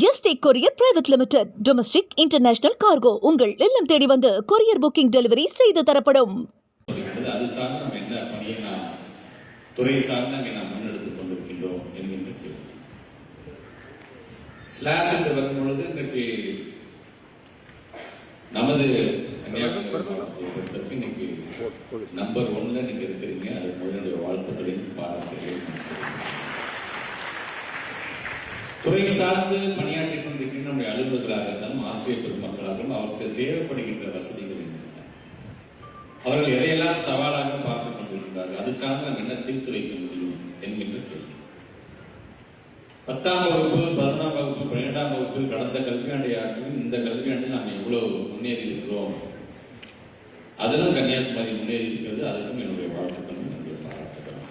ST courier private limited domestic international cargo உங்கள் இல்லம் தேடி வந்து கொரியர் புக்கிங் டெலிவரி செய்து தரப்படும். அது சார்ந்து நம்ம என்ன பணியை நாம் துறை சார்ந்து அங்கே நாம் முன்னெடுத்து கொண்டிருக்கின்றோம் என்கின்ற கேள்வி. ஸ்லாஷ் என்று வரும் பொழுது இன்றைக்கு நமது இன்னைக்கு நம்பர் ஒன்ல நீங்க இருக்கிறீங்க. அது முதலுடைய வாழ்த்துக்களையும் பாராட்டுகளையும் துறை சார்ந்து பணியாற்றிக் கொண்டிருக்கின்ற நம்முடைய அலுவலர்களாகட்டும் ஆசிரியர் பெருமக்களாகவும் அவருக்கு தேவைப்படுகின்ற வசதிகள் அவர்கள் எதையெல்லாம் சவாலாக பார்த்துக் கொண்டிருக்கிறார்கள்? அது சார்ந்து நாம் என்ன தீர்த்து வைக்க முடியும் என்கின்ற கேள்வி. பத்தாம் வகுப்பு பதினொன்றாம் வகுப்பு பன்னிரெண்டாம் வகுப்பில் கடந்த கல்வியாண்டை ஆற்றிலும் இந்த கல்வியாண்டில் நாம் எவ்வளவு முன்னேறி இருக்கிறோம் அதிலும் கன்னியாகுமரி முன்னேறி இருக்கிறது அதுக்கும் என்னுடைய வாழ்க்கை என்னுடைய பாராட்டுகளும்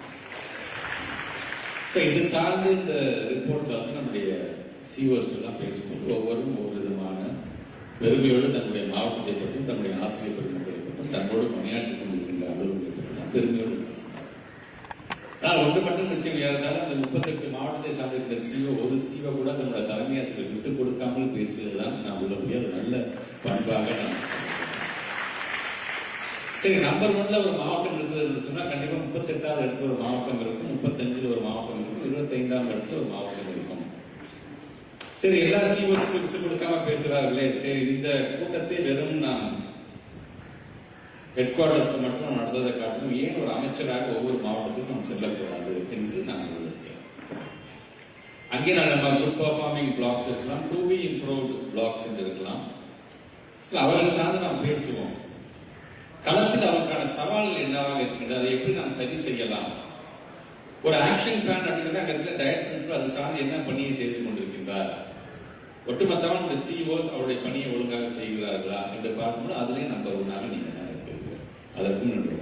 ஸோ இது சார்ந்து இந்த ரிப்போர்ட்ல வந்து நம்முடைய சிஓஸ்டெல்லாம் பேசும்போது ஒவ்வொரும் ஒவ்வொரு விதமான பெருமையோடு தன்னுடைய மாவட்டத்தை பற்றியும் தன்னுடைய ஆசிரியர் பெருமக்களை பற்றியும் தன்னோடு பணியாற்றி கொண்டிருக்கின்ற அலுவலர்களை பற்றியும் பெருமையோடு ஆனால் ஒன்று மட்டும் நிச்சயம் இருந்தாலும் அந்த முப்பத்தெட்டு மாவட்டத்தை சார்ந்திருக்கிற சிஓ ஒரு சிஓ கூட தன்னோட தலைமை ஆசிரியர் விட்டுக் கொடுக்காமல் பேசியதுதான் நான் உள்ளபடியே அது நல்ல பண்பாக நான் சரி நம்பர் ஒன்ல ஒரு மாவட்டம் இருக்குது சொன்னா கண்டிப்பா முப்பத்தெட்டாவது இடத்துல ஒரு மாவட்டம் இருக்கும். முப்பத்தஞ்சுல ஒரு மாவட்டம் இருக்கும். இருபத்தைந்தாம் இடத்துல ஒரு மாவட்டம் இருக்கும். சரி எல்லா சிஓஸ்க்கு விட்டு கொடுக்காம பேசுறார்களே சரி இந்த கூட்டத்தை வெறும் நான் ஹெட் குவார்டர்ஸ் மட்டும் நான் நடந்ததை காட்டிலும் ஏன் ஒரு அமைச்சராக ஒவ்வொரு மாவட்டத்துக்கும் நாம் செல்லக்கூடாது என்று நான் விரும்புகிறேன் அங்கே நான் நம்ம குட் பர்ஃபார்மிங் பிளாக்ஸ் இருக்கலாம். டூ பி இம்ப்ரூவ்டு பிளாக்ஸ் என்று இருக்கலாம். சில அவர்கள் சார்ந்து நாம் பேசுவோம். களத்தில் அவருக்கான சவால்கள் என்னவாக இருக்கின்றது அதை எப்படி நாம் சரி செய்யலாம்? ஒரு ஆக்ஷன் பிளான் அப்படிங்கிறது அங்கே இருக்கிற டைரக்ட் பிரின்சிபல் அது சார்ந்து என்ன பணியை செய்து கொண்டிருக்கின்றார்? ஒட்டுமொத்தமாக நம்முடைய சிஓஸ் அவருடைய பணியை ஒழுங்காக செய்கிறார்களா என்று பார்க்கும்போது அதுலேயும் நம்பர் ஒன்றாக நீங்கள் தான் இருக்கிறீர்கள். அதற்கும் நன்றி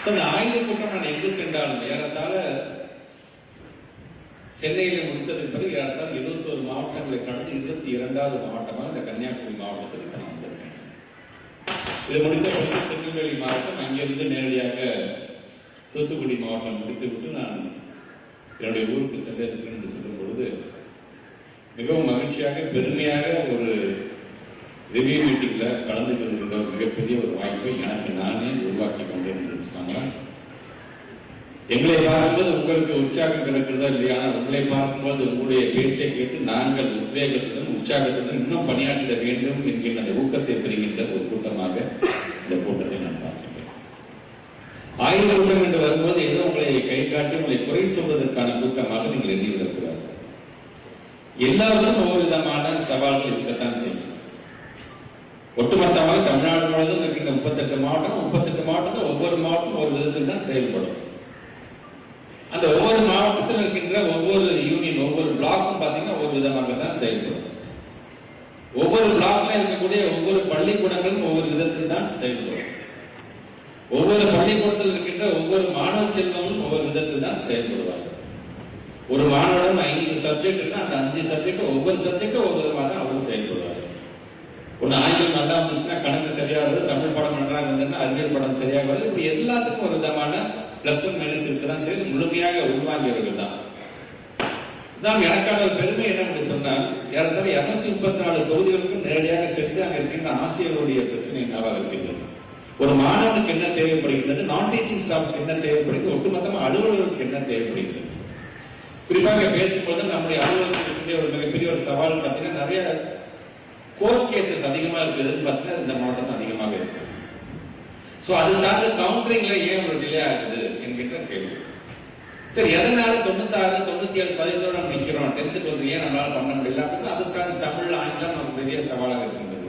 அந்த இந்த ஆயுத கூட்டம் நான் எங்கு சென்றாலும் ஏறத்தாழ சென்னையில் முடித்ததுக்கு பிறகு ஏறத்தாழ இருபத்தோரு மாவட்டங்களை கடந்து இருபத்தி இரண்டாவது மாவட்டமாக இந்த கன்னியாகுமரி மாவட்டத்தில் இது முடித்த பிறகு திருநெல்வேலி மாவட்டம் அங்கிருந்து நேரடியாக தூத்துக்குடி மாவட்டம் முடித்துவிட்டு நான் என்னுடைய ஊருக்கு சென்றிருக்கேன் என்று சொல்லும் பொழுது மிகவும் மகிழ்ச்சியாக பெருமையாக ஒரு ரிவ்யூ மீட்டிங்ல கலந்து கொள்கின்ற மிகப்பெரிய ஒரு வாய்ப்பை எனக்கு நானே உருவாக்கி கொண்டேன் என்று சொன்னாங்க எங்களை பார்க்கும்போது உங்களுக்கு உற்சாகம் கிடைக்கிறதா இல்லையா? உங்களை பார்க்கும்போது உங்களுடைய பேச்சை கேட்டு நாங்கள் உத்வேகத்துடன் உற்சாகத்துடன் இன்னும் பணியாற்றிட வேண்டும் என்கின்ற அந்த ஊக்கத்தை பெறுகின்ற ஒரு கூட்டமாக இந்த கூட்டத்தை நான் பார்க்கின்றேன். ஆயுத கூட்டம் என்று வரும்போது ஏதோ உங்களை கை காட்டி உங்களை குறை சொல்வதற்கான கூட்டமாக நீங்கள் எண்ணிவிடக்கூடாது. எல்லாருக்கும் ஒவ்வொரு விதமான சவால்கள் இருக்கத்தான் செய்யும். ஒட்டுமொத்தமாக தமிழ்நாடு முழுவதும் இருக்கின்ற முப்பத்தெட்டு மாவட்டம் முப்பத்தெட்டு மாவட்டத்தில் ஒவ்வொரு மாவட்டம் ஒரு விதத்தில் தான் செயல்படும். அந்த ஒவ்வொரு மாவட்டத்தில் இருக்கின்ற ஒவ்வொரு யூனியன் ஒவ்வொரு பிளாக்கும் பார்த்தீங்கன்னா ஒவ்வொரு விதமாக தான் செயல்படும். ஒவ்வொரு பிளாக்ல இருக்கக்கூடிய ஒவ்வொரு பள்ளிக்கூடங்களும் ஒவ்வொரு விதத்தில் தான் செயல்படும். ஒவ்வொரு பள்ளிக்கூடத்தில் இருக்கின்ற ஒவ்வொரு மாணவ செல்வங்களும் ஒவ்வொரு விதத்தில் தான் செயல்படுவார்கள். ஒரு மாணவன் ஐந்து சப்ஜெக்ட் அந்த அஞ்சு சப்ஜெக்ட் ஒவ்வொரு சப்ஜெக்டும் ஒவ்வொரு விதமாக தான் அவர் செயல்படுவார். ஒன்று ஆங்கிலம் நல்லா வந்துச்சுன்னா கணக்கு சரியா வருது தமிழ் படம் நன்றாக வந்ததுன்னா அறிவியல் படம் சரியாக வருது இப்படி எல்லாத்துக்கும் ஒரு விதமான பிளஸ் மைனஸ் இருக்கதான் செய்து முழுமையாக உருவாகியவர்கள் தான் தான் எனக்கான ஒரு பெருமை என்ன சொன்னால் ஏறத்தாழ இருநூத்தி முப்பத்தி நாலு தொகுதிகளுக்கும் நேரடியாக சென்று அங்க இருக்கின்ற ஆசிரியர்களுடைய பிரச்சனை என்னவாக இருக்கின்றது? ஒரு மாணவனுக்கு என்ன தேவைப்படுகின்றது? நான் டீச்சிங் ஸ்டாஃப்ஸ்க்கு என்ன தேவைப்படுகிறது? ஒட்டுமொத்தமா அலுவலர்களுக்கு என்ன தேவைப்படுகிறது குறிப்பாக பேசும்போது நம்முடைய அலுவலகத்தில் ஒரு மிகப்பெரிய ஒரு சவால் பார்த்தீங்கன்னா நிறைய கோர்ட் கேசஸ் அதிகமா இருக்குதுன்னு பார்த்தீங்கன்னா இந்த மாவட்டம் அதிகமாக இருக்கு. ஸோ அது சார்ந்த கவுண்டரிங்ல ஏன் ஒரு டிலே ஆகுது? என்கின்ற கேள்வி. சரி எதனால தொண்ணூத்தாறு தொண்ணூத்தி ஏழு சதவீதம் நம்ம நிக்கிறோம்? டென்த்துக்கு வந்து ஏன் நம்மளால பண்ண முடியல? அப்படின்னா அது சார்ந்து தமிழ் ஆங்கிலம் நமக்கு பெரிய சவாலாக இருக்கின்றது.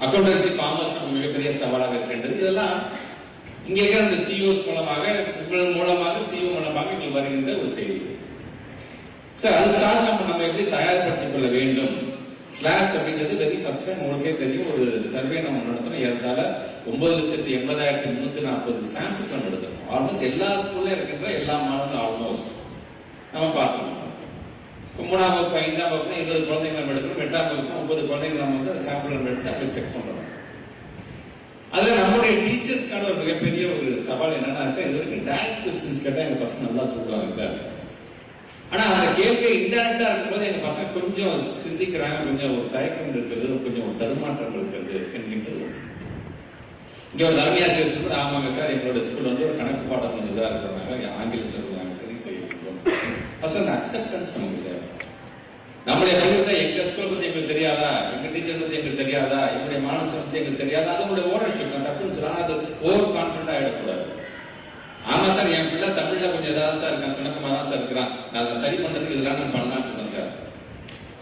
அக்கௌண்டன்சி காமர்ஸ் நமக்கு மிகப்பெரிய சவாலாக இருக்கின்றது. இதெல்லாம் இங்க இருக்கிற அந்த சிஓஸ் மூலமாக உங்கள் மூலமாக சிஓ மூலமாக எங்களுக்கு வருகின்ற ஒரு செய்தி. சார் அது சார்ந்து நம்ம நம்ம எப்படி தயார்படுத்திக் கொள்ள வேண்டும்? ஸ்லாஷ் அப்படிங்கிறது வெரி ஃபர்ஸ்ட் டைம் உங்களுக்கே தெரியும். ஒரு சர்வே நம்ம நடத்தணும் ஏறத்தால ஒன்பது லட்சத்தி எண்பதாயிரத்தி முன்னூத்தி நாற்பது சாம்பிள்ஸ் நம்ம எடுத்தோம் ஆல்மோஸ்ட் எல்லா ஸ்கூல்ல இருக்கின்ற எல்லா மாணவர்களும் ஆல்மோஸ்ட் நம்ம பார்க்கணும் இப்ப மூணாம் வகுப்பு ஐந்தாம் வகுப்பு இருபது குழந்தைங்க நம்ம எடுக்கணும் எட்டாம் வகுப்பு ஒன்பது குழந்தைங்க நம்ம வந்து சாம்பிள் நம்ம எடுத்து அப்படி செக் பண்றோம். அதுல நம்முடைய டீச்சர்ஸ்க்கான ஒரு மிகப்பெரிய ஒரு சவால் என்னன்னா சார் இது வரைக்கும் டேரக்ட் கொஸ்டின்ஸ் கேட்டா எங்க பசங்க நல்லா சொல்லுவாங்க சார். ஆனா அந்த கேள்வி இன்டெரக்டா இருக்கும்போது எங்க பசங்க கொஞ்சம் சிந்திக்கிறாங்க கொஞ்சம் ஒரு தயக்கம் இருக்கிறது கொஞ்சம் ஒரு தடுமாற்றம் இருக்கிறது என்கின்றது இங்க ஒரு தலைமையாசிரியர் சொல்றது ஆமாங்க சார் எங்களோட ஸ்கூல் வந்து ஒரு கணக்கு பாடம் கொஞ்சம் இதா இருக்கிறாங்க ஆங்கிலத்தில் நாங்கள் சரி செய்யணும் ஃபர்ஸ்ட் அந்த அக்செப்டன்ஸ் நமக்கு தேவை. நம்முடைய பள்ளிக்கூடத்தை எங்க ஸ்கூல் பத்தி எங்களுக்கு தெரியாதா? எங்க டீச்சர் பத்தி எங்களுக்கு தெரியாதா? எங்களுடைய மாணவன் பத்தி எங்களுக்கு தெரியாதா? அது உங்களுடைய ஓனர்ஷிப் நான் தப்புன்னு சொல்லலாம் அது ஓவர் கான்பிடண்டா ஆயிடக்கூடாது. ஆமா சார் என் பிள்ளை தமிழ்ல கொஞ்சம் ஏதாவது சார் இருக்கான் சுணக்கமா தான் சார் இருக்கிறான். நான் அதை சரி பண்றதுக்கு இதெல்லாம் நான் பண்ணலாம்னு இருக்கேன் சார்.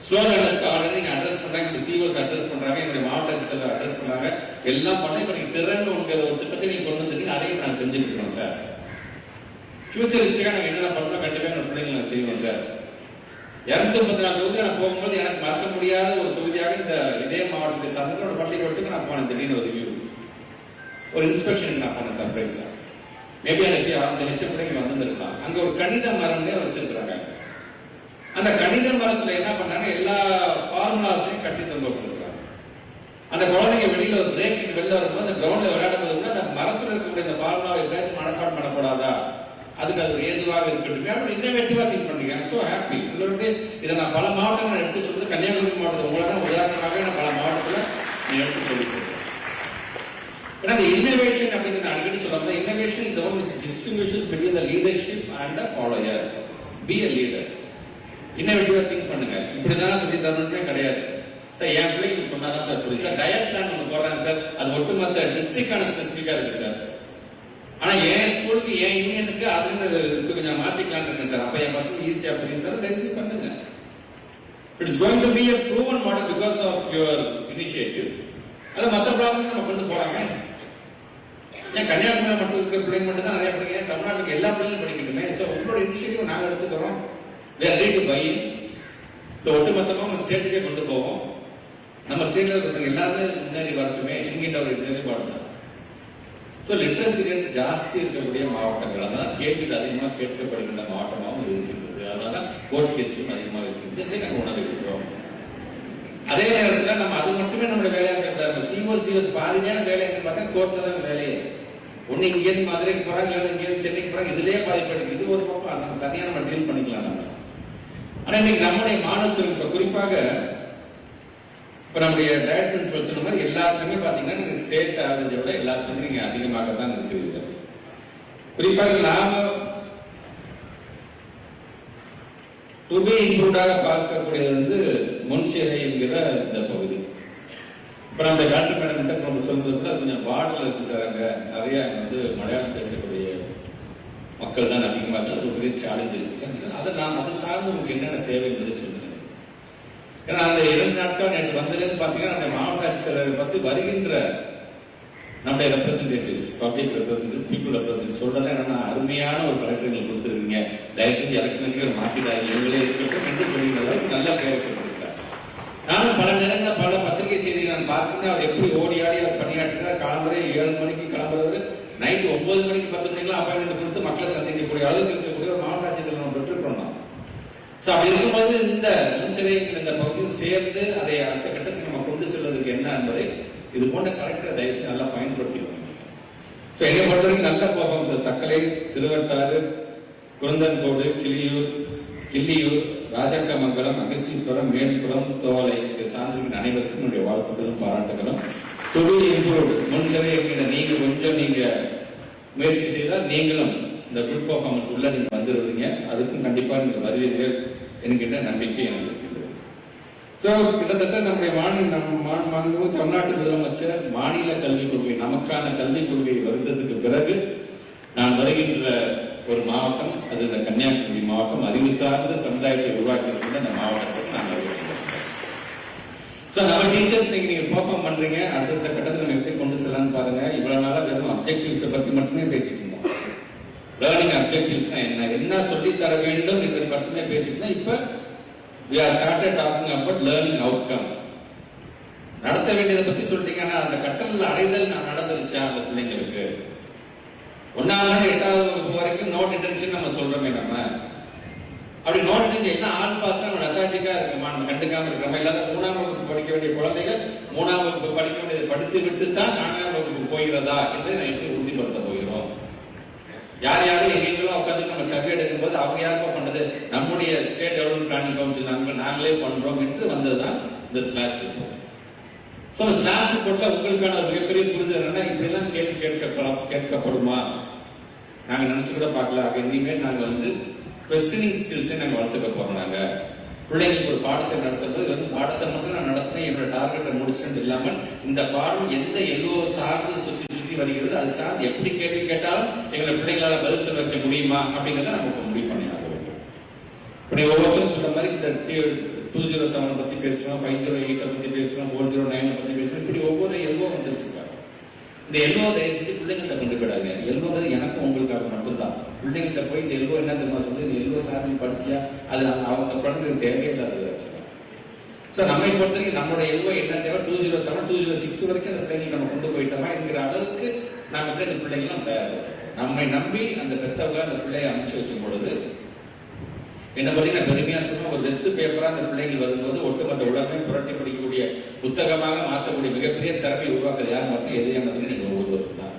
ஸ்லோ அட்ரஸ்க்கு ஆல்ரெடி நீங்க அட்ரஸ் பண்றாங்க இப்படி சிஓஸ் அட்ரஸ் பண்றாங்க. என்னுடைய மாவட்ட அட்ரஸ் பண்றாங்க. எல்லாம் பண்ண இப்ப நீங்க திறன் உங்கிற ஒரு திட்டத்தை நீங்க கொண்டு வந்துருக்கீங்க அதையும் நான் செஞ்சுட்டு இருக்கோம் சார். ஃபியூச்சரிஸ்டிக்கா நாங்க என்னென்ன பண்ணணும் கண்டிப்பா என்னோட பிள்ளைங்களை நான் செய்வோம் சார். இருநூத்தி முப்பத்தி நாலு தொகுதி நான் போகும்போது எனக்கு மறக்க முடியாத ஒரு தொகுதியாக இந்த இதே மாவட்டத்தில் சந்திரோட பள்ளிக்கூடத்துக்கு நான் போனேன் திடீர்னு ஒரு ரிவ்யூ ஒரு இன்ஸ்பெக்ஷன் நான் போனேன் சர்ப்ரைஸா மேபி எனக்கு அந்த ஹெச்எம் பிள்ளைங்க வந்திருக்கலாம் அங்க ஒரு கணித மரம்னே வச்சிருக்கிறாங்க. அந்த கணித மரத்துல என்ன பண்ணாங்க? எல்லா ஃபார்முலாஸையும் கட்டி தந்து கொடுத்துருக்காங்க அந்த குழந்தைங்க வெளியில ஒரு பிரேக் வெளில வரும்போது அந்த கிரவுண்ட்ல விளையாடும் போது கூட அந்த மரத்துல இருக்கக்கூடிய அந்த ஃபார்முலா எப்படியாச்சும் மனப்பாடம் பண்ணக்கூடாதா? அதுக்கு அது ஒரு ஏதுவாக இருக்கட்டும். அப்படி இன்னோவேட்டிவா திங்க் பண்றீங்க. ஐம் சோ ஹாப்பி உங்களுடைய இதை நான் பல மாவட்டங்கள் எடுத்து சொல்றது கன்னியாகுமரி மாவட்டத்தில். உங்களை உதாரணமாக நான் பல மாவட்டத்துல நீ எடுத்து சொல்லிக்கிறேன் ஏன்னா இந்த இன்னோவேஷன் அப்படின்னு is the one which distinguishes between the leadership and the follower. Be a leader இன்னோவேட்டிவா think பண்ணுங்க. இப்படிதான் சொல்லி தரணுமே கிடையாது. சார் என் பிள்ளைக்கு சொன்னாதான் சார் புரியுது. சார் டயட் பிளான் ஒன்று போடுறாங்க சார் அது ஒட்டுமொத்த டிஸ்ட்ரிக்டான ஸ்பெசிஃபிக்கா இருக்கு சார் ஆனா என் ஸ்கூலுக்கு என் யூனியனுக்கு அதுன்னு இது கொஞ்சம் மாத்திக்கலாம்னு இருக்கேன் சார் அப்ப என் பசங்க ஈஸியா புரியும் சார் தயவுசெய்து பண்ணுங்க. It is going to be a proven model because of your initiative அது மற்ற ப்ராப்ளம் நம்ம கொண்டு போறாங்க ஏன் கன்னியாகுமரி மட்டும் இருக்கிற பிள்ளைங்க மட்டும் தான் நிறைய படிக்கிறேன் தமிழ்நாட்டுக்கு எல்லா பிள்ளைங்களும் படிக்கணுமே ஸோ உங்களோட இனிஷியேட்டிவ் நாங்க எடுத்துக்கிறோம். We are பை இந்த ஒட்டுமொத்தமாக நம்ம ஸ்டேட்டுக்கே கொண்டு போவோம். நம்ம ஸ்டேட்ல இருக்கிறவங்க எல்லாருமே முன்னேறி வரட்டுமே. என்கின்ற ஒரு நிலைப்பாடு தான் ஸோ லிட்ரஸி ரேட் ஜாஸ்தி இருக்கக்கூடிய மாவட்டங்கள். அதான் கேள்விகள் அதிகமாக கேட்கப்படுகின்ற மாவட்டமாகவும் இருக்கின்றது. அதனால கோர்ட் கேஸ்களும் அதிகமாக இருக்கின்றது இதை நாங்கள் உணர்கின்றோம் அதே நேரத்தில் நம்ம அது மட்டுமே நம்மளுடைய வேலையாக இருக்கிறாங்க சிஓஸ் டிஓஸ் பாதியான பார்த்தா கோர்ட்டில் தான் வேலையே. ஒண்ணு இங்கேருந்து மதுரைக்கு போறாங்க இல்லை இங்கேருந்து சென்னைக்கு போறாங்க இதுலயே பாதிப்படைக்கு இது ஒரு பக்கம் அதை நம்ம தனியாக நம்ம டீல் பண்ணிக்கலாம் நம்ம. ஆனா இன்னைக்கு நம்முடைய மாணவர்கள் குறிப்பாக இப்ப நம்முடைய டயட் பிரின்சிபல் சொன்ன மாதிரி எல்லாத்துக்குமே பாத்தீங்கன்னா நீங்க ஸ்டேட் ஆவரேஜை விட எல்லாத்துக்குமே நீங்க அதிகமாக தான் இருக்கிறீங்க. குறிப்பாக நாம டு இன்க்ளூடாக இம்ப்ரூவ்டாக பார்க்கக்கூடியது வந்து முன்சிறை என்கிற இந்த பகுதி. இப்போ நம்ம டாக்டர் மேடம் கிட்ட நம்ம சொல்றது கூட கொஞ்சம் வார்டில் இருக்கு சார் அங்க. நிறைய வந்து மலையாளம் பேசக்கூடிய மக்கள் தான் அதிகமாக இருக்கு. அது ஒரு பெரிய சேலஞ்ச் இருக்கு சார். சார் அதை நான் அது சார்ந்து உங்களுக்கு என்னென்ன தேவை என்பதை சொல்லுங்க. ஏன்னா அந்த இரண்டு நாட்கள் நேற்று வந்ததுன்னு பார்த்தீங்கன்னா நம்முடைய மாவட்ட ஆட்சித்தலைவரை பத்தி வருகின்ற நம்முடைய representatives public representative people representative சொல்றது என்னன்னா அருமையான ஒரு கலெக்டர் கொடுத்துருக்கீங்க. தயவு செஞ்சு எலெக்ஷனுக்கு மாத்திடாதீங்க. இவங்களே இருக்கட்டும் என்று சொல்லி அளவுக்கு நல்ல பெயர் நானும் பல நேரங்களில் பல பத்திரிகை செய்திகள் நான் பார்த்துட்டு அவர் எப்படி ஓடி ஆடி அவர் பணியாற்றினார் காலம்பரை ஏழு மணிக்கு கிளம்புறவர் நைட் ஒன்பது மணிக்கு பத்து மணிக்கெல்லாம் அப்பாயின்மெண்ட் கொடுத்து மக்களை சந்திக்கக்கூடிய அளவுக்கு இருக்கக்கூடிய ஒரு மாவட்ட ஆட்சியர்கள் நம்ம பெற்றுக்கொண்டோம் நம்ம. ஸோ அப்படி இருக்கும்போது இந்த முன்சிறைகள் இந்த பகுதியும் சேர்ந்து அதை அடுத்த கட்டத்துக்கு நம்ம கொண்டு செல்வதற்கு என்ன என்பதை இது போன்ற கலெக்டரை தயவு நல்லா பயன்படுத்திக்கணும் ஸோ என்னை பொறுத்தவரைக்கும் நல்ல பர்ஃபார்மன்ஸ் தக்கலை திருவட்டாறு குருந்தன்கோடு கிளியூர் கிள்ளியூர் ராஜக்கமங்கலம் அகஸ்தீஸ்வரம் மேல்புறம் தோலை இதை சார்ந்திருக்கிற அனைவருக்கும் என்னுடைய வாழ்த்துக்களும் பாராட்டுகளும். டு பி இம்ப்ரூவ்டு முன்சிறை நீங்க கொஞ்சம் நீங்க முயற்சி செய்தால் நீங்களும் இந்த குட் பர்ஃபார்மன்ஸ் உள்ள நீங்க வந்துடுவீங்க அதுக்கும் கண்டிப்பா நீங்க வருவீர்கள் என்கின்ற நம்பிக்கை எனக்கு இருக்கின்றது ஸோ கிட்டத்தட்ட நம்முடைய மாநில நம்ம தமிழ்நாட்டு முதலமைச்சர் மாநில கல்விக் கொள்கை நமக்கான கல்விக் கொள்கை வருத்தத்துக்கு பிறகு நான் வருகின்ற ஒரு மாவட்டம் அது இந்த கன்னியாகுமரி மாவட்டம் அறிவு சார்ந்த சமுதாயத்தை உருவாக்கியிருக்கிற அந்த மாவட்டத்துக்கு நாங்கள் ஸோ நம்ம டீச்சர்ஸ் நீங்க நீங்க பெர்ஃபார்ம் பண்றீங்க. அடுத்தடுத்த கட்டத்தில் நம்ம எப்படி கொண்டு செல்லலாம்னு பாருங்க. இவ்வளவு நாளா வெறும் அப்ஜெக்டிவ்ஸை பத்தி மட்டுமே பேசிட்டு இருந்தோம். லேர்னிங் அப்ஜெக்டிவ்ஸ் என்ன? என்ன சொல்லி தர வேண்டும் என்பதை மட்டுமே பேசிட்டு இருந்தோம். இப்ப we are started learning out learning நடத்த வேண்டியதை பத்தி சொல்லிட்டீங்கன்னா அந்த கற்றல் அடைதல் நான் நடந்துருச்சா அந்த பிள்ளைங்களுக்கு? ஒன்னாவது எட்டாவது வகுப்பு வரைக்கும் நோட் இன்டென்ஷன் நம்ம சொல்றோமே நம்ம. அப்படி நோட் இன்டென்ஷன் என்ன ஆல் பாஸ் நம்ம நத்தாஜிக்கா இருக்குமா? நம்ம கண்டுக்காம இருக்கிறோமா? இல்லாத மூணாம் வகுப்பு படிக்க வேண்டிய குழந்தைகள் மூணாம் வகுப்பு படிக்க வேண்டியதை படித்து விட்டு தான் நான்காம் வகுப்பு போகிறதா என்று நான் எப்படி உறுதிப்படுத்த போகிறோம். யார் யாரும் எங்கெங்கெல்லாம் உட்காந்து நம்ம சர்வே எடுக்கும்போது அவங்க யாருக்கோ பண்ணது? நம்முடைய ஸ்டேட் டெவலப்மெண்ட் பிளானிங் கவுன்சில் நாங்கள் நாங்களே பண்றோம் என்று வந்ததுதான் இந்த ஸ்லாஷ் ரிப்போர்ட் ஸோ அந்த ஸ்லாஷ் உங்களுக்கான ஒரு மிகப்பெரிய புரிதல் என்னன்னா இப்படிலாம் கேள்வி கேட்கப்படலாம் கேட்கப்படுமா? நாங்க நினைச்சு கூட பார்க்கல. ஆக இனிமேல் நாங்க வந்து கொஸ்டினிங் ஸ்கில்ஸை நாங்கள் வளர்த்துக்க போறோம் நாங்கள் பிள்ளைங்களுக்கு ஒரு பாடத்தை நடத்துறது வந்து பாடத்தை மட்டும் நான் நடத்தினேன் என்னோட டார்கெட்டை முடிச்சேன்னு இல்லாமல் இந்த பாடம் எந்த எல்லோ சார்ந்து சுற்றி சுற்றி வருகிறது அது சார்ந்து எப்படி கேள்வி கேட்டாலும் எங்களை பிள்ளைங்களால பதில் சொல்ல வைக்க முடியுமா அப்படிங்கிறத நம்ம இப்போ முடிவு பண்ணி இப்படி ஒவ்வொருத்தரும் சொன்ன மாதிரி இந்த டூ ஜீரோ செவன் பத்தி பேசுறோம் ஃபைவ் ஜீரோ எயிட்டை பத்தி பேசுறோம் ஃபோர் ஜீரோ நைனை பத்தி பேசுறோம். இப்படி ஒவ்வொரு எல்லோ வந்துருக்காங்க இந்த எல்லோ தயவு செஞ்சு பிள்ளைங்கள்ட்ட கொண்டு போயிடாங்க எல்லோங்கிறது எனக்கும் உங்களுக்காக மட்டும்தான். பிள்ளைங்கள்ட்ட போய் இந்த எல்லோ என்ன தெரியுமா சொல்லி இந்த எல்லோ நீ படிச்சியா? அது அவங்க- அவங்க குழந்தைக்கு தேவையில்லாது ஸோ நம்மை பொறுத்தவரைக்கும் நம்மளோட எல்லோ என்ன தேவை? Two zero seven two zero six வரைக்கும் அந்த பிள்ளைங்க நம்ம கொண்டு போயிட்டோமா என்கிற அளவுக்கு நாங்கள் எப்படி அந்த பிள்ளைங்களும் நம்ம நம்மை நம்பி அந்த பெத்தவங்க அந்த பிள்ளையை அமைச்சு வைக்கும் பொழுது என்ன பார்த்தீங்கன்னா பெருமையா சொல்லுவோம் ஒரு வெத்து பேப்பரா அந்த பிள்ளைகள் வரும்போது ஒட்டுமொத்த உலகமே புரட்டி படிக்கக்கூடிய புத்தகமாக மாற்றக்கூடிய மிகப்பெரிய திறமை உருவாக்குறது யார் பார்த்தா எதிரியானதுன்னு நீங்க ஒவ்வொருவரும் தான்.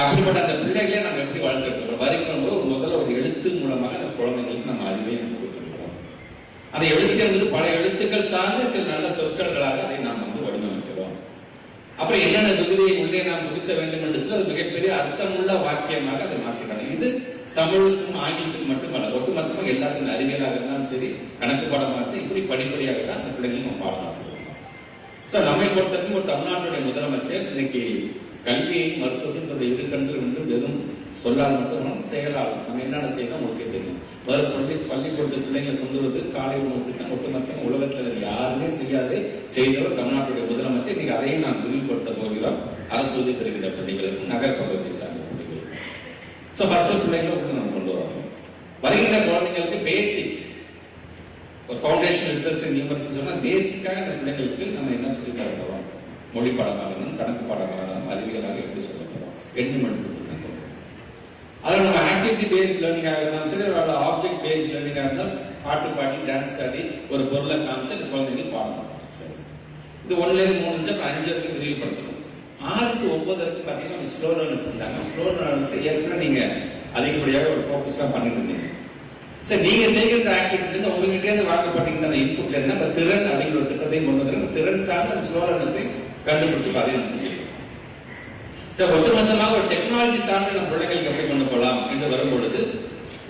அப்படிப்பட்ட அந்த பிள்ளைகளே நம்ம எப்படி வளர்த்துருக்கோம் வரைக்கும் ஒரு முதல்ல ஒரு எழுத்து மூலமாக அந்த குழந்தைங்களுக்கு நம்ம அதுவே நம்ம கொடுத்துருக்கிறோம். அந்த எழுத்து என்பது பல எழுத்துக்கள் சார்ந்த சில நல்ல சொற்களாக அதை நாம் வந்து வடிவமைக்கிறோம். அப்புறம் என்னென்ன விகுதியை உள்ளே நாம் புகுத்த வேண்டும் என்று சொல்லி அது மிகப்பெரிய அர்த்தமுள்ள வாக்கியமாக அதை மாற்றிக்கணும் இது தமிழுக்கும் ஆங்கிலத்துக்கும் மட்டுமல்ல ஒட்டுமொத்தமாக எல்லாத்துக்கும் அறிவியலாக இருந்தாலும் சரி கணக்கு பாடமாக சரி இப்படி படிப்படியாக தான் அந்த பிள்ளைங்களும் நம்ம பாடம் ஸோ நம்மை பொறுத்தவரைக்கும் ஒரு தமிழ்நாட்டுடைய முதலமைச்சர் இன்னைக்கு கல்வியையும் மருத்துவத்தின் தன்னுடைய இரு கண்கள் என்று வெறும் சொல்லால் மட்டும் செயலால். நம்ம என்னென்ன செய்யணும் உங்களுக்கு தெரியும். மறுபடி பள்ளிக்கூடத்து பிள்ளைங்களை கொண்டு காலை உணவு திட்டம் ஒட்டுமொத்தம் உலகத்தில் யாருமே செய்யாது செய்தவர் தமிழ்நாட்டுடைய முதலமைச்சர். இன்னைக்கு அதையும் நான் விரிவுபடுத்த போகிறோம். அரசு உதவி பெறுகின்ற பள்ளிகளுக்கும் நகர்ப்பகுதியை சார்ந்த ஸோ ஃபஸ்ட்டு பிள்ளைங்களை உள்ள நம்ம கொண்டு வரோம் வருகின்ற குழந்தைங்களுக்கு பேசிக் ஒரு ஃபவுண்டேஷன் லிட்ரஸி நியூமரிசி சொன்னா பேசிக்காக அந்த பிள்ளைங்களுக்கு நம்ம என்ன சொல்லி தர போகிறோம் மொழி பாடமாக இருந்தாலும் கணக்கு பாடமாக இருந்தாலும் அறிவியலாக எப்படி சொல்ல போகிறோம் எண்ணும் எடுத்து அதில் நம்ம ஆக்டிவிட்டி பேஸ்ட் லேர்னிங்காக இருந்தாலும் சரி ஒரு ஆப்ஜெக்ட் பேஸ்ட் லேர்னிங்காக இருந்தாலும் பாட்டு பாடி டான்ஸ் ஆடி ஒரு பொருளை காமிச்சு அந்த குழந்தைங்களுக்கு பாடம் சரி. இது ஒன்னுலேருந்து மூணு நிமிஷம் அப்புறம் அஞ்சு வரைக்கும் விரிவுபடுத்தணும். ஆறு ஒன்பது வரைக்கும் பார்த்தீங்கன்னா ஸ்லோ லேர்னர்ஸ் இருந்தாங்க. ஸ்லோ லேர்னர்ஸ் ஏற்கனவே நீங்க அதிகப்படியாக ஒரு ஃபோக்கஸ் தான் பண்ணிட்டு இருந்தீங்க. சார் நீங்க செய்கிற ஆக்டிவிட்டில இருந்து உங்ககிட்ட இருந்து வாங்கப்பட்டிருக்கிற அந்த இன்புட்ல இருந்து நம்ம திறன் அப்படிங்கிற ஒரு திட்டத்தையும் கொண்டு வந்துருங்க திறன் சார்ந்த அந்த ஸ்லோ லேர்னர்ஸை கண்டுபிடிச்சு அதையும் செஞ்சிருக்கோம். சார் ஒட்டுமொத்தமாக ஒரு டெக்னாலஜி சார்ந்த நம்ம பிள்ளைகளுக்கு எப்படி கொண்டு போகலாம் என்று வரும்பொழுது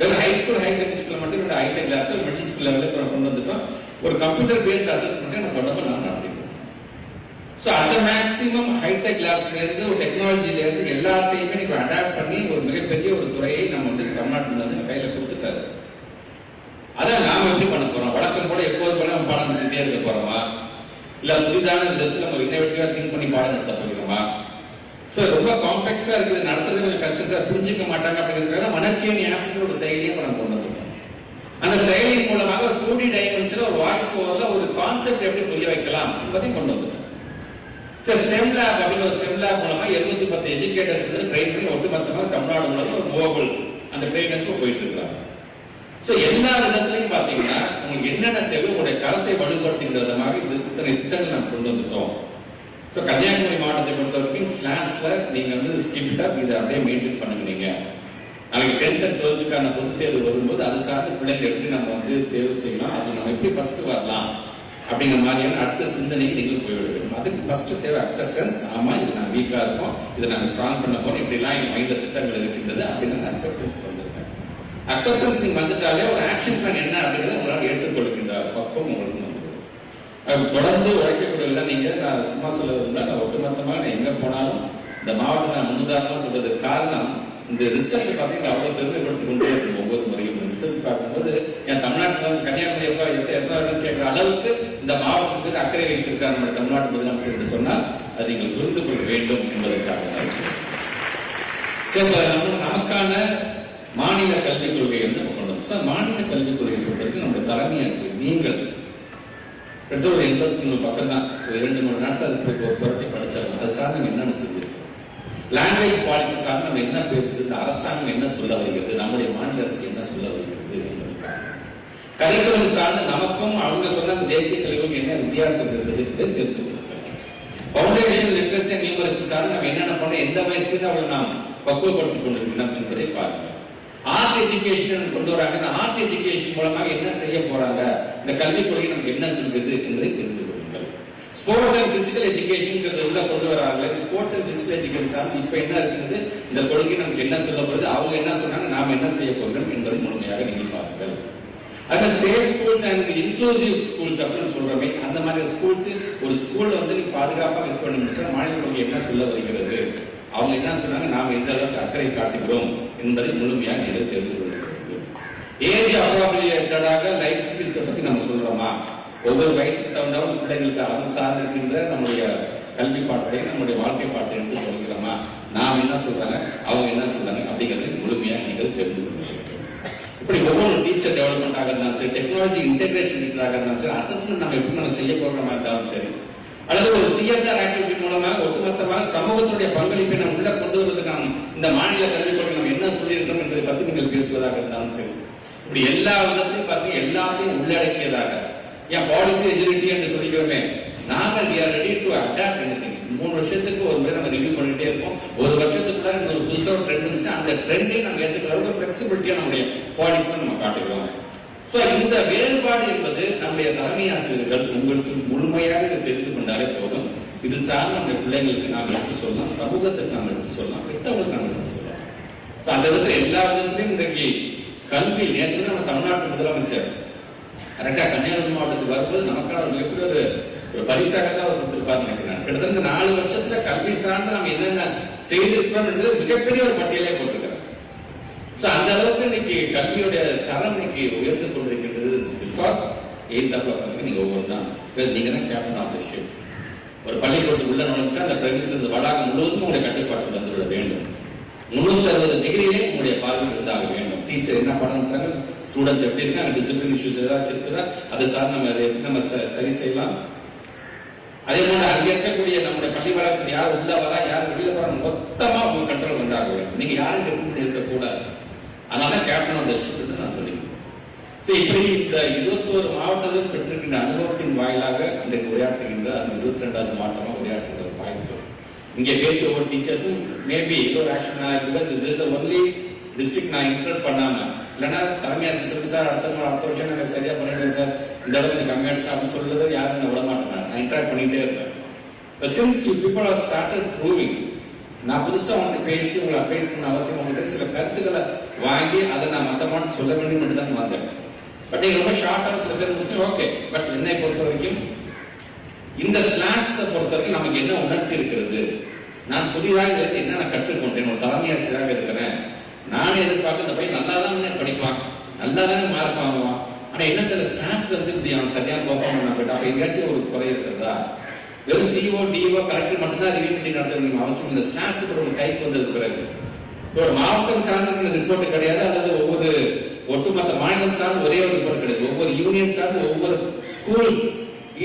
வெறும் ஹை ஸ்கூல் ஹை செகண்டரி ஸ்கூல்ல மட்டும் இந்த ஹைடெக் லேப்ஸ் மிடில் ஸ்கூல் லெவலில் கொண்டு வந்துட்டோம் ஒரு கம்ப்யூட்டர் பேஸ்ட் அசஸ்மெண்ட்டை நம்ம தொடர்பு நான் நடத்தி ஸோ அந்த மேக்ஸிமம் ஹைடெக் லேப்ஸ்லேருந்து ஒரு டெக்னாலஜிலேருந்து எல்லாத்தையுமே இப்போ அடாப்ட் பண்ணி ஒரு மிகப்பெரிய ஒரு துறையை நம்ம வந்து தமிழ்நாட்டில் வந்து கையில் கொடுத்துட்டாரு. அதான் நாம் எப்படி பண்ண போகிறோம் வழக்கம் போல எப்போது போல நம்ம பாடம் நடத்திட்டே இருக்க போகிறோமா இல்லை புதிதான விதத்தில் நம்ம இன்னோவேட்டிவா திங்க் பண்ணி பாடம் நடத்த போகிறோமா? ஸோ ரொம்ப காம்ப்ளெக்ஸாக இருக்குது. நடத்துறது கொஞ்சம் கஷ்டம் சார் புரிஞ்சிக்க மாட்டாங்க அப்படிங்கிறதுக்காக மனக்கியன் ஆப்ங்கிற ஒரு செயலியை நம்ம கொண்டு வந்திருக்கோம் அந்த செயலியின் மூலமாக ஒரு டூ டி டைமென்ஷன்ல ஒரு வாய்ஸ் ஓவரில் ஒரு கான்செப்ட் எப்படி புரிய வைக்கலாம் என்பதையும் கொண்டு வந்திருக்கோம் சார் ஸ்டெம் லேப் அப்படின்னு ஒரு ஸ்டெம் லேப் மூலமா எழுநூத்தி பத்து எஜுகேட்டர்ஸ் ட்ரெயின் பண்ணி ஒட்டுமொத்தமாக தமிழ்நாடு முழுவதும் ஒரு மோபல் அந்த ட்ரெயினர்ஸ் போயிட்டு இருக்காங்க. ஸோ எல்லா விதத்திலையும் பார்த்தீங்கன்னா உங்களுக்கு என்னென்ன தேவை உங்களுடைய கருத்தை வலுப்படுத்துகிற விதமாக இது இத்தனை திட்டங்கள் நாம் கொண்டு வந்துட்டோம். ஸோ கன்னியாகுமரி மாவட்டத்தை பொறுத்த வரைக்கும் ஸ்லாஸ்ல நீங்க வந்து ஸ்கிப்ட் இதை அப்படியே மெயின்டைன் பண்ணுங்க நாளைக்கு டென்த் அண்ட் டுவெல்த்துக்கான பொது தேர்வு வரும்போது அது சார்ந்து பிள்ளைகள் எப்படி நம்ம வந்து தேர்வு செய்யலாம் அது நம்ம எப்படி ஃபர்ஸ்ட் வரலாம். அப்படிங்கிற மாதிரியான அடுத்த சிந்தனைக்கு நீங்கள் போய்விட வேண்டும். அதுக்கு ஃபர்ஸ்ட் தேவை அக்செப்டன்ஸ் ஆமா இது நான் வீக்கா இருக்கும். இதை நாங்கள் ஸ்ட்ராங் பண்ண போறோம். இப்படிலாம் என் மைண்ட்ல திட்டங்கள் இருக்கின்றது. அப்படின்னு அக்செப்டன்ஸ் வந்திருக்கேன். அக்செப்டன்ஸ் நீங்க வந்துட்டாலே ஒரு ஆக்ஷன் பிளான் என்ன அப்படிங்கறத உங்களால் ஏற்றுக்கொள்கின்ற பக்கம் உங்களுக்கு வந்துடும். தொடர்ந்து உழைக்கக்கூடிய நீங்க நான் சும்மா சொல்லுவதுன்னா நான் ஒட்டுமொத்தமாக நான் எங்க போனாலும் இந்த மாவட்டம் நான் முன்னுதாரணமா சொல்றதுக்கு காரணம் இந்த ரிசல்ட் பார்த்தீங்கன்னா அவ்வளவு பெருமைப்படுத்திக் கொண்டே இருக்கும் ஒவ்வொரு முறையும். ரிசல்ட் பார்க்கும்போது என் தமிழ்நாட்டில் வந்து கன்னியாகுமரி எவ்வளோ எத்த எத்தனை கேட்குற அளவுக்கு இந்த மாவட்டத்துக்கு அக்கறை வைத்திருக்கார் நம்ம தமிழ்நாட்டு முதலமைச்சர் என்று சொன்னால் அதை நீங்கள் புரிந்து கொள்ள வேண்டும் என்பதற்காக சரி நம்ம நமக்கான மாநில கல்விக் கொள்கை வந்து நம்ம கொண்டு சார் மாநில கல்விக் கொள்கையை பொறுத்தவரைக்கும் நம்முடைய தலைமை ஆசிரியர் நீங்கள். கிட்டத்தட்ட ஒரு எண்பத்தி மூணு பக்கம் தான் ஒரு இரண்டு மூணு நாட்கள் அதுக்கு ஒரு புரட்டி படிச்சாங்க அது சார்ந்து என்னென்னு செஞ்சு லாங்குவேஜ் பாலிசி சார்ந்து நம்ம என்ன பேசுகிறது அரசாங்கம் என்ன சொல்ல வருகிறது நம்முடைய மாநில அரசு என்ன சொல்ல வருகிறது கரிக்குலம் சார்ந்து நமக்கும் அவங்க சொன்ன அந்த தேசிய கல்விக்கும் என்ன வித்தியாசம் இருக்குது தெரிந்து கொள்ளுங்கள். ஃபவுண்டேஷன் லிட்ரஸி நியூமரசி சார்ந்து நம்ம என்னென்ன பண்ணோம் எந்த வயசுலேருந்து அவளை நாம் பக்குவப்படுத்திக் கொண்டிருக்கிறோம் என்பதை பாருங்கள் ஆர்ட் எஜுகேஷன் கொண்டு வராங்க. இந்த ஆர்ட் எஜுகேஷன் மூலமாக என்ன செய்ய போறாங்க? இந்த கல்விக் கொள்கை நமக்கு என்ன சொல்லுது என்பதை தெரிந்து ஸ்போர்ட்ஸ் அண்ட் பிசிக்கல் எஜுகேஷன் உள்ள கொண்டு வராங்க. ஸ்போர்ட்ஸ் அண்ட் பிசிக்கல் எஜுகேஷன் சார்ந்து இப்ப என்ன இருக்கிறது இந்த கொள்கை நமக்கு என்ன சொல்ல போகுது? அவங்க என்ன சொன்னாங்க? நாம என்ன செய்ய போகிறோம் என்பதை முழுமையாக நீங்கள் பாருங்கள். அந்த safe schools and inclusive schools அப்படின்னு சொல்றோமே அந்த மாதிரி ஸ்கூல்ஸ் ஒரு ஸ்கூல்ல வந்து நீ பாதுகாப்பாக இருக்க வேண்டும் சொன்னா மாநில கொள்கை என்ன சொல்ல வருகிறது? அவங்க என்ன சொன்னாங்க? நாம் எந்த அளவுக்கு அக்கறை காட்டுகிறோம் என்பதை முழுமையாக நீங்கள் தெரிந்து கொள்ள வேண்டும். ஏஜ் அப்ராப்ரியேட்டடாக லைஃப் ஸ்கில்ஸை பத்தி நம்ம சொல்றோமா? ஒவ்வொரு வயசுக்கு தகுந்தவங்க பிள்ளைங்களுக்கு அது சார்ந்து இருக்கின்ற நம்முடைய கல்வி பாட்டையும் நம்முடைய வாழ்க்கை பாட்டை எடுத்து சொல்கிறோமா? நாம் என்ன சொல்றாங்க? அவங்க என்ன சொல்றாங்க? அப்படிங்கிறது முழுமையாக நீங்கள் தெரிந்து கொள்ள இப்படி ஒவ்வொரு டீச்சர் டெவலப்மெண்ட் ஆக இருந்தாலும் சரி டெக்னாலஜி இன்டெகிரேஷன் ஆக இருந்தாலும் சரி அசஸ்மெண்ட் நம்ம எப்படி நம்ம செய்ய போகிறோமா இருந்தாலும் சரி அல்லது ஒரு சிஎஸ்ஆர் ஆக்டிவிட்டி மூலமாக ஒட்டுமொத்தமாக சமூகத்தினுடைய பங்களிப்பை நம்ம உள்ள கொண்டு வருவதற்கு நாம் இந்த மாநில கல்விக் கொள்கை நம்ம என்ன சொல்லியிருக்கோம் என்பதை பற்றி நீங்கள் பேசுவதாக இருந்தாலும் சரி இப்படி எல்லா விதத்திலையும் பார்த்து எல்லாத்தையும் உள்ளடக்கியதாக ஏன் பாலிசி எஜிலிட்டி என்று சொல்லிக்கிறோமே நாங்கள் we are ready to adapt anything. மூணு வருஷத்துக்கு ஒரு முறை நம்ம ரிவ்யூ பண்ணிட்டே இருப்போம். ஒரு வருஷத்துக்குள்ள இந்த ஒரு புதுசாக ஒரு ட்ரெண்ட் இருந்துச்சு அந்த ட்ரெண்டை நம்ம ஏற்றுக்கிற அளவுக்கு ஃபிளெக்சிபிலிட்டியா நம்முடைய பாலிசியை நம்ம காட்டுகிறோம் ஸோ இந்த வேறுபாடு என்பது நம்முடைய தலைமை ஆசிரியர்கள் உங்களுக்கு முழுமையாக இதை தெரிந்து கொண்டாலே போதும். இது சார்ந்த நம்முடைய பிள்ளைங்களுக்கு நாம் எடுத்து சொல்லலாம். சமூகத்துக்கு நாம் எடுத்து சொல்லலாம். பெற்றவங்களுக்கு நாம் எடுத்து சொல்லலாம். ஸோ அந்த விதத்தில் எல்லா விதத்திலையும் இன்றைக்கு கல்வி நேற்று நம்ம தமிழ்நாட்டு முதலமைச்சர் கரெக்டா கன்னியாகுமரி மாவட்டத்துக்கு வரும்போது நமக்கான ஒரு மிகப்பெரிய ஒரு ஒரு பரிசாக தான் அவர் கொடுத்திருப்பார் நினைக்கிறேன் கிட்டத்தட்ட நாலு வருஷத்துல கல்வி சார்ந்து நம்ம என்னென்ன செய்திருக்கிறோம் என்பது மிகப்பெரிய ஒரு பட்டியலே போட்டிருக்கிறோம் ஸோ அந்த அளவுக்கு இன்னைக்கு கல்வியுடைய தரம் இன்னைக்கு உயர்ந்து கொண்டிருக்கின்றது. பிகாஸ் எய்தாப்ல பாருங்க நீங்க ஒவ்வொரு தான் நீங்க தான் கேப்டன் ஆஃப் த ஷிப் ஒரு பள்ளிக்கூடத்துக்குள்ள உள்ள அந்த பிரமிசஸ் வளாகம் முழுவதும் உங்களுடைய கட்டுப்பாட்டுக்கு வந்துவிட வேண்டும். முன்னூத்தி அறுபது டிகிரியிலே உங்களுடைய பார்வை இருந்தாக வேண்டும். டீச்சர் என்ன பண்ணுறாங்க ஸ்டூடெண்ட்ஸ் எப்படி இருக்காங்க டிசிப்ளின் இஷ்யூஸ் ஏதாச்சும் இருக்குதா அதை சார் நம்ம அதை எப்படி நம்ம ச- சரி செய்யலாம். அதே போல அங்க இருக்கக்கூடிய நம்முடைய பள்ளி வளாகத்தில் யார் உள்ள வரா யார் வெளியில வரா மொத்தமா உங்க கண்ட்ரோல் வந்தாக வேண்டும் நீங்க யாரும் டெபிட் இருக்கக்கூடாது. அதனால கேப்டன் ஆஃப் ஷிப் நான் சொல்லிக்கிறேன். சோ இப்படி இந்த இருபத்தோரு மாவட்டத்தில் பெற்றிருக்கின்ற அனுபவத்தின் வாயிலாக இன்றைக்கு உரையாற்றுகின்ற அந்த இருபத்தி ரெண்டாவது மாவட்டமாக உரையாற்றுகிற ஒரு வாய்ப்பு இங்கே பேசிய ஒவ்வொரு டீச்சர்ஸும் மேபி ஏதோ ஒரு action because this only district நான் இன்க்ளூட் பண்ணாம இல்லைன்னா தலைமை ஆசிரியர் சொல்லி சார் அடுத்த அடுத்த வருஷம் நாங்கள் சரியா பண்ணிடுறேன் சார். இந்த அளவுக்கு எனக்கு கம்மியாயிடுச்சு அப்படின்னு சொல்றது யாரும் நான் விட மாட்டேன் நான் இன்ட்ராக்ட் பண்ணிட்டே இருப்பேன். But since you people are started proving நான் புதுசா வந்து பேசி உங்களை அட்வைஸ் பண்ண அவசியம் உங்கள்கிட்ட சில கருத்துக்களை வாங்கி அதை நான் மற்ற சொல்ல வேண்டும் என்று தான் வந்தேன். பட் நீங்க ரொம்ப ஷார்ட்டாக சில பேர் முடிச்சு ஓகே பட் என்னை பொறுத்த வரைக்கும் இந்த ஸ்லாஷ் பொறுத்த வரைக்கும் நமக்கு என்ன உணர்த்தி இருக்கிறது? நான் புதிதாக இதில் என்ன நான் கற்றுக்கொண்டேன்? ஒரு தலைமை ஆசிரியராக இருக்கிறேன். நானும் எதிர்பார்க்க இந்த பையன் நல்லா தான் படிப்பான் நல்லா தானே மார்க் வாங்குவான். ஆனா என்ன தெரியல ஸ்லாஷ் வந்து இப்படி அவன் சரியான பெர்ஃபார்ம் பண்ண போயிட்டா அப்ப எங்கேயாச்சும் ஒரு குறை இருக்கிறதா? வெறும் சிஓ டிஓ கலெக்டர் மட்டும்தான் ரிவ்யூ பண்ணி நடத்த வேண்டிய அவசியம் இந்த ஸ்லாஷ் கூட ஒரு கைக்கு வந்தது பிறகு. ஒரு மாவட்டம் சார்ந்த ரிப்போர்ட் கிடையாது அல்லது ஒவ்வொரு ஒட்டுமொத்த மாநிலம் சார்ந்து ஒரே ஒரு ரிப்போர்ட் கிடையாது. ஒவ்வொரு யூனியன் சார்ந்து ஒவ்வொரு schools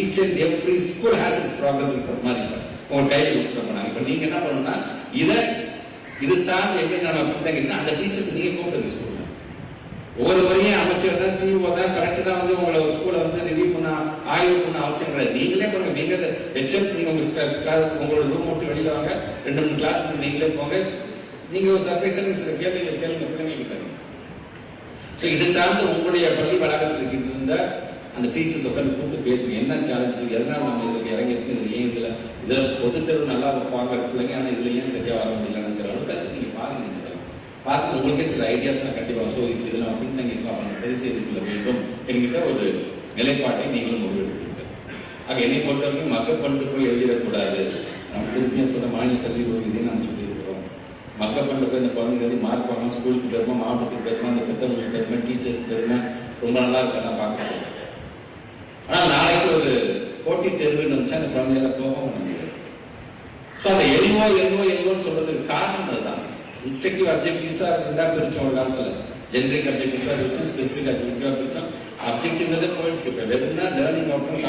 each and every school has its progress மாதிரி உங்க கையில் கொடுத்துருப்பாங்க இப்ப நீங்க என்ன பண்ணணும்னா இதை இது சார்ந்து எப்படி நம்ம கொடுத்தாங்கன்னா அந்த டீச்சர்ஸ் நீங்க கூப்பிடுங்க ஸ்கூல் ஒவ்வொரு முறையும் அமைச்சர் தான் சிஓ தான் கரெக்ட் தான் வந்து உங்களை ஸ்கூல்ல வந்து ரிவ்யூ பண்ண ஆய்வு பண்ண அவசியம் கிடையாது. நீங்களே போங்க நீங்க ஹெச்எம்ஸ் நீங்க உங்க உங்களோட ரூம் விட்டு வெளியில வாங்க. ரெண்டு மூணு கிளாஸ் நீங்களே போங்க. நீங்க ஒரு சர்ப்ரைஸ் சில கேள்விகள் கேளுங்க பிள்ளைங்களுக்கு ஸோ இது சார்ந்து உங்களுடைய பள்ளி வளாகத்தில் இருந்த அந்த டீச்சர்ஸ் உட்காந்து கூப்பிட்டு பேசுங்க. என்ன சேலஞ்சு எதனால் நம்ம இதுக்கு இறங்கிருக்கு இது ஏன் இதில் இதுல பொது தேர்வு நல்லா பார்க்குற பிள்ளைங்க ஆனா இதுல ஏன் சரியா வர முடியலங்கிற அளவுக்கு அது நீங்க பாருங்க நீங்க இதெல்லாம். பார்த்து உங்களுக்கே சில ஐடியாஸ் கண்டிப்பா ஸோ இது இதுல அப்படின்னு பின்தங்கி இருக்கோம் அப்ப சரி செய்து கொள்ள வேண்டும் என்கிட்ட ஒரு நிலைப்பாட்டை நீங்களும் முடிவெடுப்பீர்கள் ஆக என்னை பொறுத்தவரைக்கும் மக்கள் பண்புக்குள் போய் எழுதிடக்கூடாது. நம்ம திருப்பியும் சொல்ல மாநில கல்வி இதே நாம் சொல்லியிருக்கிறோம். மக்கள் பண்புக்கு இந்த குழந்தைங்க மார்க் வாங்கலாம் ஸ்கூலுக்கு பெருமா மாவட்டத்துக்கு பெருமா அந்த பெற்றவங்களுக்கு பெருமை டீச்சருக்கு பெருமை ரொம்ப நல்லா இருக்காது நான் பார்க்க ஆனா நாளைக்கு ஒரு போட்டி தேர்வு நினைச்சா அந்த குழந்தைகளை போகவும் முடியாது ஸோ அந்த எளிவோ எளிவோ எளிவோன்னு சொல்றதுக்கு காரணம் அதுதான். இன்ஸ்ட்ரக்டிவ் அப்ஜெக்டிவ்ஸா இருந்தா பிரிச்சோம் ஒரு காலத்துல ஜென்ரிக் அப்ஜெக்டிவ்ஸா பிரிச்சோம் ஸ்பெசிபிக் அப்ஜெக்டிவா பிரிச்சோம் அப்ஜெக்டிவ்ன்றதே போயிடுச்சு இப்போ வெறும்னா லேர்னிங் அவுட்கம்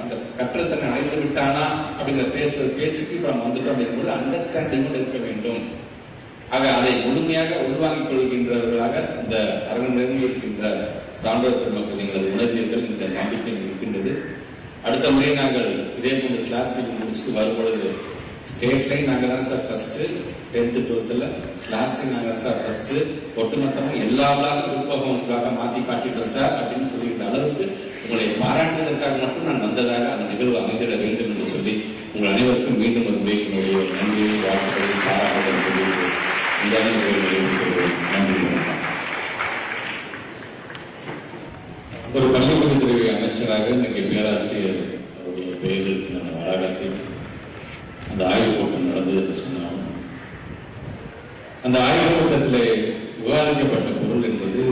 அந்த கற்றத்தனை அடைந்து விட்டானா அப்படிங்கிற பேச பேச்சுக்கு இப்போ நம்ம வந்துட்டோம் அப்படிங்கும்போது அண்டர்ஸ்டாண்டிங்கோடு இருக்க வேண்டும். ஆக அதை முழுமையாக உள்வாங்கிக் கொள்கின்றவர்களாக இந்த அரங்கிலிருந்து இருக்கின்ற சான்றோர் பெருமக்கள் எங்களது உணர்வீர்கள் இந்த நம்பிக்கை இருக்கின்றது. அடுத்த முறை நாங்கள் இதே போன்ற ஸ்லாஸ் முடிச்சுட்டு வரும்பொழுது ஸ்டேட்லையும் நாங்கள் தான் சார் ஃபர்ஸ்ட்டு டென்த்து டுவெல்த்தில் ஸ்லாஸ்லையும் நாங்கள் தான் சார் ஃபஸ்ட்டு ஒட்டுமொத்தமாக எல்லா பிளாக்கும் குரூப் பர்ஃபார்மன்ஸ் பிளாக்காக மாற்றி காட்டிட்டோம் சார் அப்படின்னு சொல்லிட்ட அளவுக்கு உங்களை பாராட்டுவதற்காக மட்டும் நான் வந்ததாக அந்த நிகழ்வு அமைந்திட வேண்டும் என்று சொல்லி உங்கள் அனைவருக்கும் மீண்டும் ஒரு முறை என்னுடைய நன்றியை வாழ்த்துக்களை பாராட்டுதல் சொல்லி இந்த நிறைவு செய்கிறேன் நன்றி ஒரு பள்ளிக்கல்வித்துறை அமைச்சராக இன்னைக்கு பேராசிரியர் அவருடைய நான் வளாகத்தில் அந்த ஆய்வுக் கூட்டம் நடந்தது என்று சொன்னாலும் அந்த ஆய்வுக் கூட்டத்திலே விவாதிக்கப்பட்ட பொருள் என்பது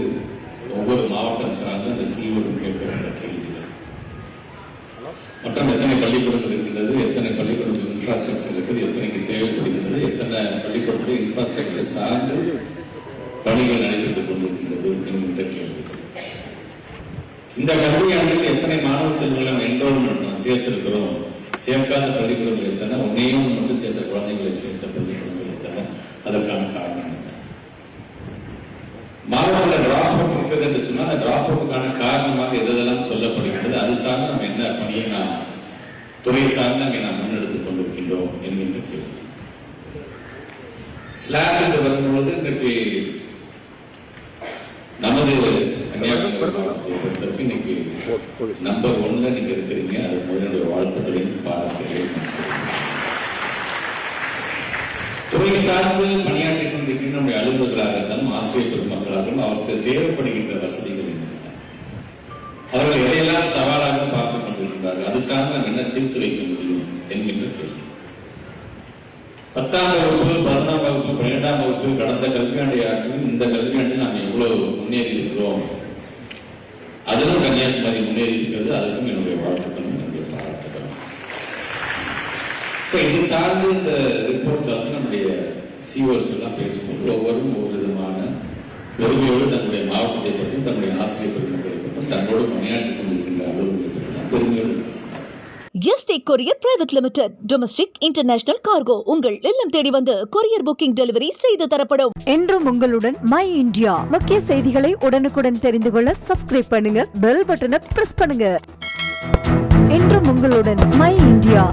ஒவ்வொரு மாவட்டம் சார்ந்த அந்த சீவரும் கேட்கிற கேள்விகள். மற்றும் எத்தனை பள்ளிக்கூடங்கள் இருக்கின்றது எத்தனை பள்ளிக்கூடத்தில் இன்ஃப்ராஸ்ட்ரக்சர் இருக்குது எத்தனைக்கு தேவைப்படுகிறது எத்தனை பள்ளிக்கூடத்தில் இன்ஃப்ராஸ்ட்ரக்சர் சார்ந்து பணிகள் நடைபெற்றுக் கொண்டிருக்கின்றது என்கின்ற கேள்விகள். இந்த கல்வியாண்டில் எத்தனை மாணவ செல்வங்களை என்ரோல்மெண்ட் நம்ம சேர்த்திருக்கிறோம். சேர்க்காத பள்ளிக்கூடங்கள் எத்தனை? உன்னையும் மட்டும் சேர்த்த குழந்தைகளை சேர்த்த பள்ளிக்கூடங்கள் எத்தனை? அதற்கான காரணம் என்ன? மாணவர்கள் டிராப் அவுட் இருக்கிறது என்று சொன்னால் அந்த டிராப் அவுட்டுக்கான காரணமாக எதெல்லாம் சொல்லப்படுகிறது அது சார்ந்து நம்ம என்ன பணியை நாம் துறை சார்ந்து அங்கே நாம் முன்னெடுத்துக் கொண்டிருக்கின்றோம் என்கின்ற கேள்வி. ஸ்லாஷ் என்று வரும்பொழுது இன்றைக்கு நமது இன்னைக்கு நம்பர் ஒன்ல நீங்க இருக்கிறீங்க அது முதலுடைய வாழ்த்துக்களையும் பாராட்டுகளையும் துறை சார்ந்து பணியாற்றிக் கொண்டிருக்கின்ற நம்முடைய அலுவலர்களாக இருந்தாலும் ஆசிரியர் பெருமக்களாகவும் அவருக்கு தேவைப்படுகின்ற வசதிகள் என்னென்ன? அவர்கள் எதையெல்லாம் சவாலாக பார்த்துக் கொண்டிருக்கிறார்கள் அது சார்ந்து நாம் என்ன தீர்த்து வைக்க முடியும் என்கின்ற கேள்வி. பத்தாம் வகுப்பு பதினாம் வகுப்பு பன்னிரெண்டாம் வகுப்பு கடந்த கல்வியாண்டு ஆண்டில் இந்த கல்வியாண்டில் நாம் எவ்வளவு முன்னேறி இருக்கிறோம் அதிலும் கன்னியாகுமரி முன்னேறி இருக்கிறது அதுக்கும் என்னுடைய வாழ்த்துக்களும் என்னுடைய பாராட்டுகளும் ஸோ இது சார்ந்து இந்த ரிப்போர்ட்ல வந்து நம்முடைய சிஓஸ் எல்லாம் பேசும்போது ஒவ்வொரும் ஒவ்வொரு விதமான பெருமையோடு தன்னுடைய மாவட்டத்தை பற்றியும் தன்னுடைய ஆசிரியர் பெருமக்களை பற்றியும் தன்னோடு பணியாற்றி கொண்டிருக்கின்ற அலுவலகத்தை பற்றியும் பெருமையோடு ST courier private limited. Domestic international cargo உங்கள் இல்லம் தேடி வந்து கொரியர் புக்கிங் டெலிவரி செய்து தரப்படும். என்றும் உங்களுடன் மை இந்தியா முக்கிய செய்திகளை உடனுக்குடன் தெரிந்து கொள்ள சப்ஸ்கிரைப் பண்ணுங்க. பெல் பட்டனை பிரஸ் பண்ணுங்க. என்றும் உங்களுடன் மை இந்தியா